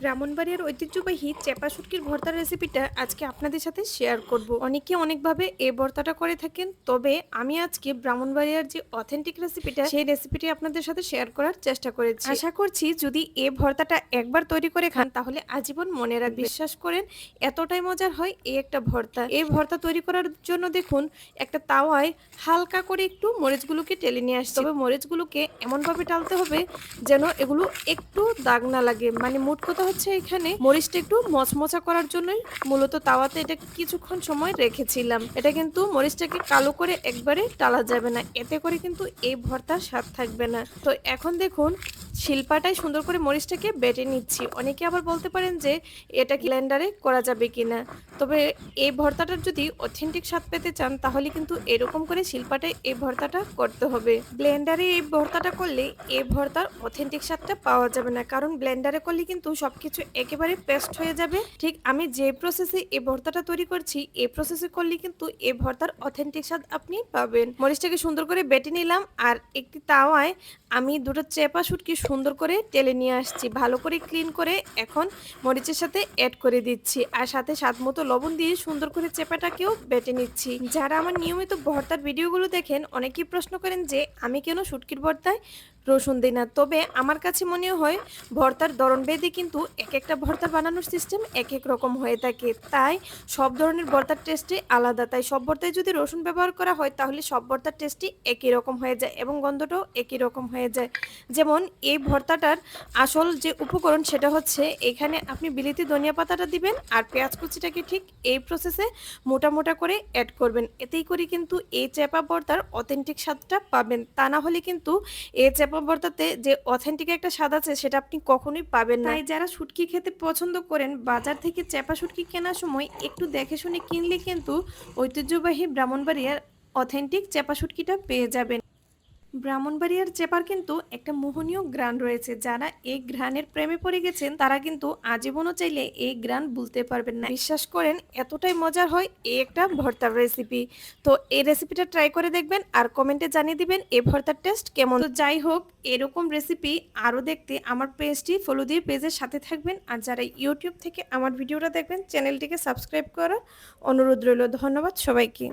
ব্রাহ্মণবাড়িয়ার ঐতিহ্যবাহী চেপা শুটকির ভর্তার রেসিপিটা আজকে আপনাদের সাথে শেয়ার করব। অনেকে অনেকভাবে এই ভর্তাটা করে থাকেন তবে আমি আজকে ব্রাহ্মণবাড়িয়ার যে অথেন্টিক রেসিপিটা সেই রেসিপিটি আপনাদের সাথে শেয়ার করার চেষ্টা করেছি। আশা করছি যদি এই ভর্তাটা একবার তৈরি করে খান তাহলে আজীবন মনে বিশ্বাস করেন এতটাই মজার হয় এই একটা ভর্তা। এই ভর্তা তৈরি করার জন্য দেখুন একটা তাওয়ায় হালকা করে একটু মরিচগুলোকে টেলে নিয়ে আসছে। তবে মরিচগুলোকে এমনভাবে টালতে হবে যেন এগুলো একটু দাগ না লাগে। মানে মোট কথা হচ্ছে এখানে মরিচটা একটু মচমচা করার জন্যই মূলত তাওয়াতে এটা কিছুক্ষণ সময় রেখেছিলাম। এটা কিন্তু মরিচটাকে কালো করে একবারে টালা যাবে না। এতে করে কিন্তু এই ভর্তার স্বাদ থাকবে না। তো এখন দেখুন শিল্পাটাই সুন্দর করে মরিচটাকে বেটে নিচ্ছি। অনেকে আবার বলতে পারেন যে, এটা ব্লেন্ডারে করা যাবে কিনা? তবে এই ভর্তাটার যদি অথেন্টিক স্বাদ পেতে চান, তাহলে কিন্তু এরকম করে শিল্পাটায় এই ভর্তাটা করতে হবে। ব্লেন্ডারে এই ভর্তাটা করলে এই ভর্তার অথেন্টিক স্বাদটা পাওয়া যাবে না। কারণ ব্লেন্ডারে করলে কিন্তু সবকিছু একেবারে পেস্ট হয়ে যাবে। ঠিক আমি যে প্রসেসে এই ভর্তাটা তৈরি করছি, এই প্রসেসে করলে কিন্তু এই ভর্তার অথেন্টিক স্বাদ আপনি পাবেন। মরিচটাকে সুন্দর করে বেটে নিলাম, আর একটি তাওয়ায় আমি দুটো চেপা শুটকি সুন্দর করে তেলে নিয়ে আসছি। ভালো করে ক্লিন করে এখন মরিচের সাথে অ্যাড করে দিচ্ছি। আর সাথে স্বাদ মতো লবণ দিয়ে সুন্দর করে চেপাটাকেও বেটে নিচ্ছি। যারা আমার নিয়মিত ভর্তার ভিডিওগুলো দেখেন, অনেকেই প্রশ্ন করেন যে, আমি কেন শুটকির ভর্তায় রসুন দিই না। তবে আমার কাছে মনে হয় ভর্তার দরন বেদে কিন্তু এক একটা ভর্তা বানানোর সিস্টেম এক এক রকম হয়ে থাকে। তাই সব ধরনের ভর্তার টেস্টই আলাদা। তাই সব ভর্তায় যদি রসুন ব্যবহার করা হয়, তাহলে সব ভর্তার টেস্টই একই রকম হয়ে যায় এবং গন্ধটাও একই রকম হয়ে যায়। যেমন এই ভর্তাটার আসল যে উপকরণ সেটা হচ্ছে, এখানে আপনি বিলিতি ধনিয়া পাতাটা দিবেন আর পেঁয়াজ কুচিটাকে ঠিক এই প্রসেসে মোটা মোটা করে অ্যাড করবেন। এতেই করে কিন্তু এই চেপা ভর্তার অথেন্টিক স্বাদটা পাবেন। তা না হলে কিন্তু এই চেপা ভর্তাতে যে অথেন্টিক একটা স্বাদ আছে, সেটা আপনি কখনোই পাবেন না। তাই যারা শুটকি খেতে পছন্দ করেন, বাজার থেকে চেপা শুটকি কেনার সময় একটু দেখে শুনে কিনলে কিন্তু ঐতিহ্যবাহী ব্রাহ্মণবাড়িয়ার অথেন্টিক চেপা শুটকিটা পেয়ে যাবেন। ব্রাহ্মণবাড়িয়ার চেপার কিন্তু একটা মোহনীয় গ্রান রয়েছে। যারা এই গ্রানের প্রেমে পড়ে গেছেন, তারা কিন্তু আজীবনও চাইলে এই গ্রান বলতে পারবেন না। বিশ্বাস করেন, এতটাই মজার হয় এই একটা ভর্তার রেসিপি তো এই রেসিপিটা ট্রাই করে দেখবেন আর কমেন্টে জানিয়ে দিবেন এই ভর্তার টেস্ট কেমন। তো যাই হোক, এরকম রেসিপি আরও দেখতে আমার পেজটি ফলো দিয়ে পেজের সাথে থাকবেন। আর যারা ইউটিউব থেকে আমার ভিডিওটা দেখবেন চ্যানেলটিকে সাবস্ক্রাইব করার অনুরোধ রইল। ধন্যবাদ সবাইকে।